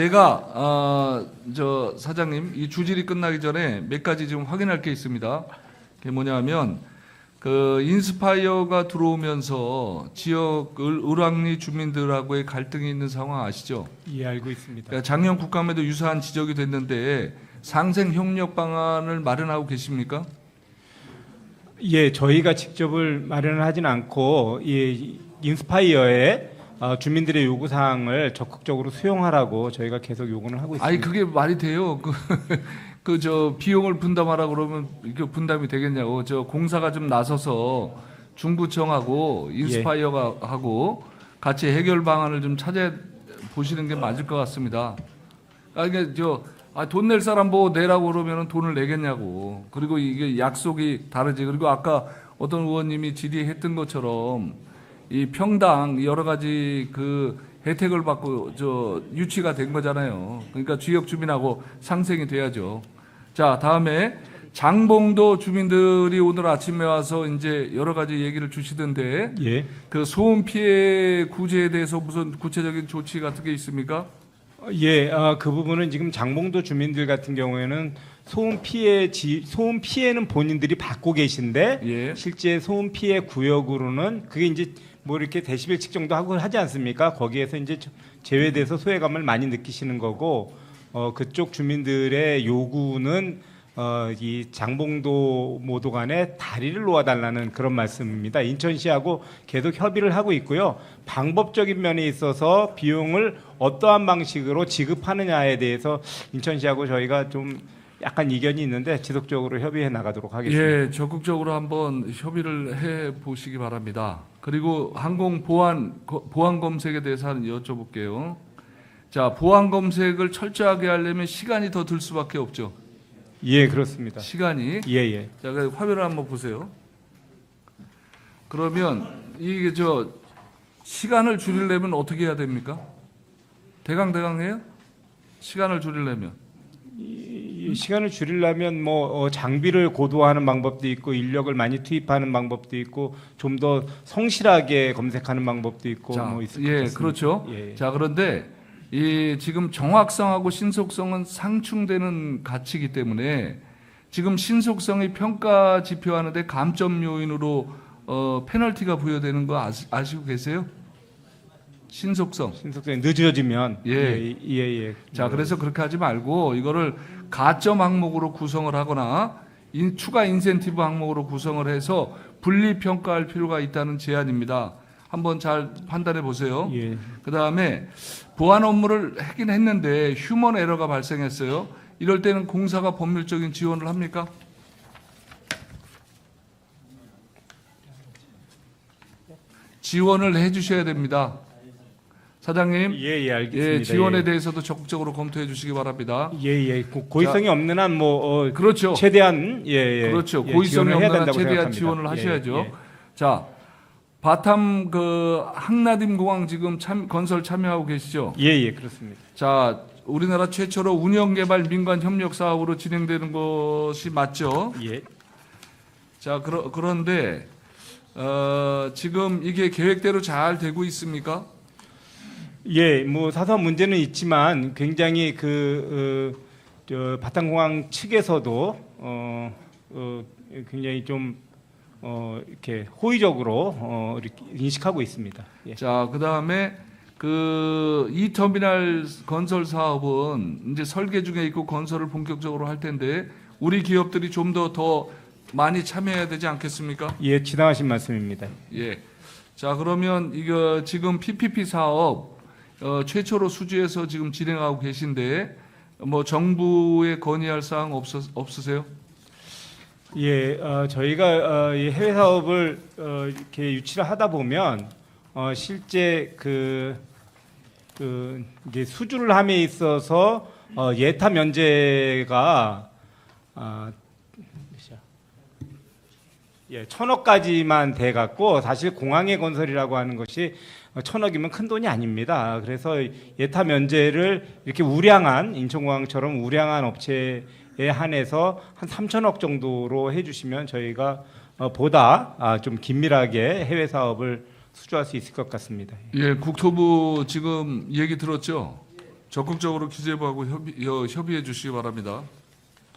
제가 어, 저 사장님 이 주질이 끝나기 전에 몇 가지 좀 확인할 게 있습니다. 그게 뭐냐면 그 인스파이어가 들어오면서 지역 을- 을왕리 주민들하고의 갈등이 있는 상황 아시죠? 예, 알고 있습니다. 그러니까 작년 국감에도 유사한 지적이 됐는데 상생 협력 방안을 마련하고 계십니까? 예, 저희가 직접을 마련을 하진 않고 이 인스파이어의 어, 주민들의 요구 사항을 적극적으로 수용하라고 저희가 계속 요구를 하고 있습니다. 아니 그게 말이 돼요. 그 그 저 비용을 분담하라 그러면 이게 분담이 되겠냐고. 저 공사가 좀 나서서 중구청하고 인스파이어가 하고 같이 해결 방안을 좀 찾아 보시는 게 맞을 것 같습니다. 아 이게 저돈 낼 사람 뭐 내라고 그러면은 돈을 내겠냐고. 그리고 이게 약속이 다르지. 그리고 아까 어떤 의원님이 질의했던 것처럼 이 평당 여러 가지 그 혜택을 받고 저 유치가 된 거잖아요. 그러니까 지역 주민하고 상생이 돼야죠. 자, 다음에 장봉도 주민들이 오늘 아침에 와서 이제 여러 가지 얘기를 주시던데 예. 그 소음 피해 구제에 대해서 무슨 구체적인 조치 같은 게 있습니까? 어, 예, 어, 그 부분은 지금 장봉도 주민들 같은 경우에는 소음 피해 지, 소음 피해는 본인들이 받고 계신데 예. 실제 소음 피해 구역으로는 그게 이제 뭐 이렇게 데시벨 측정도 하고 하지 않습니까? 거기에서 이제 제외돼서 소외감을 많이 느끼시는 거고 어, 그쪽 주민들의 요구는 어, 이 장봉도 모도 간에 다리를 놓아달라는 그런 말씀입니다. 인천시하고 계속 협의를 하고 있고요. 방법적인 면에 있어서 비용을 어떠한 방식으로 지급하느냐에 대해서 인천시하고 저희가 좀 약간 이견이 있는데 지속적으로 협의해 나가도록 하겠습니다. 예, 적극적으로 한번 협의를 해 보시기 바랍니다. 그리고 항공 보안 거- 보안 검색에 대해서 한 여쭤볼게요. 자, 보안 검색을 철저하게 하려면 시간이 더 들 수밖에 없죠. 예, 그렇습니다. 시간이. 예, 예. 자, 그 화면을 한번 보세요. 그러면 이게 저 시간을 줄이려면 어떻게 해야 됩니까? 대강 대강 해요? 시간을 줄이려면. 이 시간을 줄이려면 뭐 어, 장비를 고도화하는 방법도 있고 인력을 많이 투입하는 방법도 있고 좀 더 성실하게 검색하는 방법도 있고 자, 뭐 있을 것 예, 같습니다. 그렇죠. 예. 자, 그런데 이 지금 정확성하고 신속성은 상충되는 가치이기 때문에 지금 신속성의 평가 지표하는데 감점 요인으로 어, 페널티가 부여되는 거 아시, 아시고 계세요? 신속성. 신속성이 늦어지면 예. 예, 예, 예. 자, 그래서 그렇게 하지 말고 이거를 가점 항목으로 구성을 하거나 인- 추가 인센티브 항목으로 구성을 해서 분리 평가할 필요가 있다는 제안입니다. 한번 잘 판단해 보세요. 예. 그 다음에 보안 업무를 하긴 했는데 휴먼 에러가 발생했어요. 이럴 때는 공사가 법률적인 지원을 합니까? 지원을 해 주셔야 됩니다. 사장님, 예, 예, 알겠습니다. 예, 지원에 예. 대해서도 적극적으로 검토해 주시기 바랍니다. 예, 예. 고, 고의성이 없는 한 뭐 어, 그렇죠. 최대한 예, 예. 그렇죠. 예, 고의성이 없는 한 최대한 생각합니다. 지원을 예, 하셔야죠. 예. 자, 바탐 그 항나딤 공항 지금 참, 건설 참여하고 계시죠? 예, 예, 그렇습니다. 자, 우리나라 최초로 운영 개발 민관 협력 사업으로 진행되는 것이 맞죠? 예. 자, 그러, 그런데 어, 지금 이게 계획대로 잘 되고 있습니까? 예, 뭐 사소한 문제는 있지만 굉장히 그 어, 저, 바탕공항 측에서도 어, 어, 굉장히 좀 어, 이렇게 호의적으로 어, 이렇게 인식하고 있습니다. 예. 자, 그 다음에 그 이 터미널 건설 사업은 이제 설계 중에 있고 건설을 본격적으로 할 텐데 우리 기업들이 좀 더더 많이 참여해야 되지 않겠습니까? 예, 지당하신 말씀입니다. 예. 자, 그러면 이거 지금 PPP 사업 어, 최초로 수주해서 지금 진행하고 계신데 뭐 정부에 건의할 사항 없으, 없으세요? 예, 어, 저희가 어, 이 해외 사업을 어, 이렇게 유치를 하다 보면 어, 실제 그, 그 이제 수주를 함에 있어서 어, 예타 면제가 아, 몇이야? 예, 천억까지만 돼 갖고 사실 공항의 건설이라고 하는 것이 어, 천억이면 큰 돈이 아닙니다. 그래서 예타 면제를 이렇게 우량한 인천공항처럼 우량한 업체에 한해서 한 3천억 정도로 해주시면 저희가 어, 보다 아, 좀 긴밀하게 해외 사업을 수주할 수 있을 것 같습니다. 예, 국토부 지금 얘기 들었죠? 적극적으로 기재부하고 협의, 어, 협의해 주시기 바랍니다.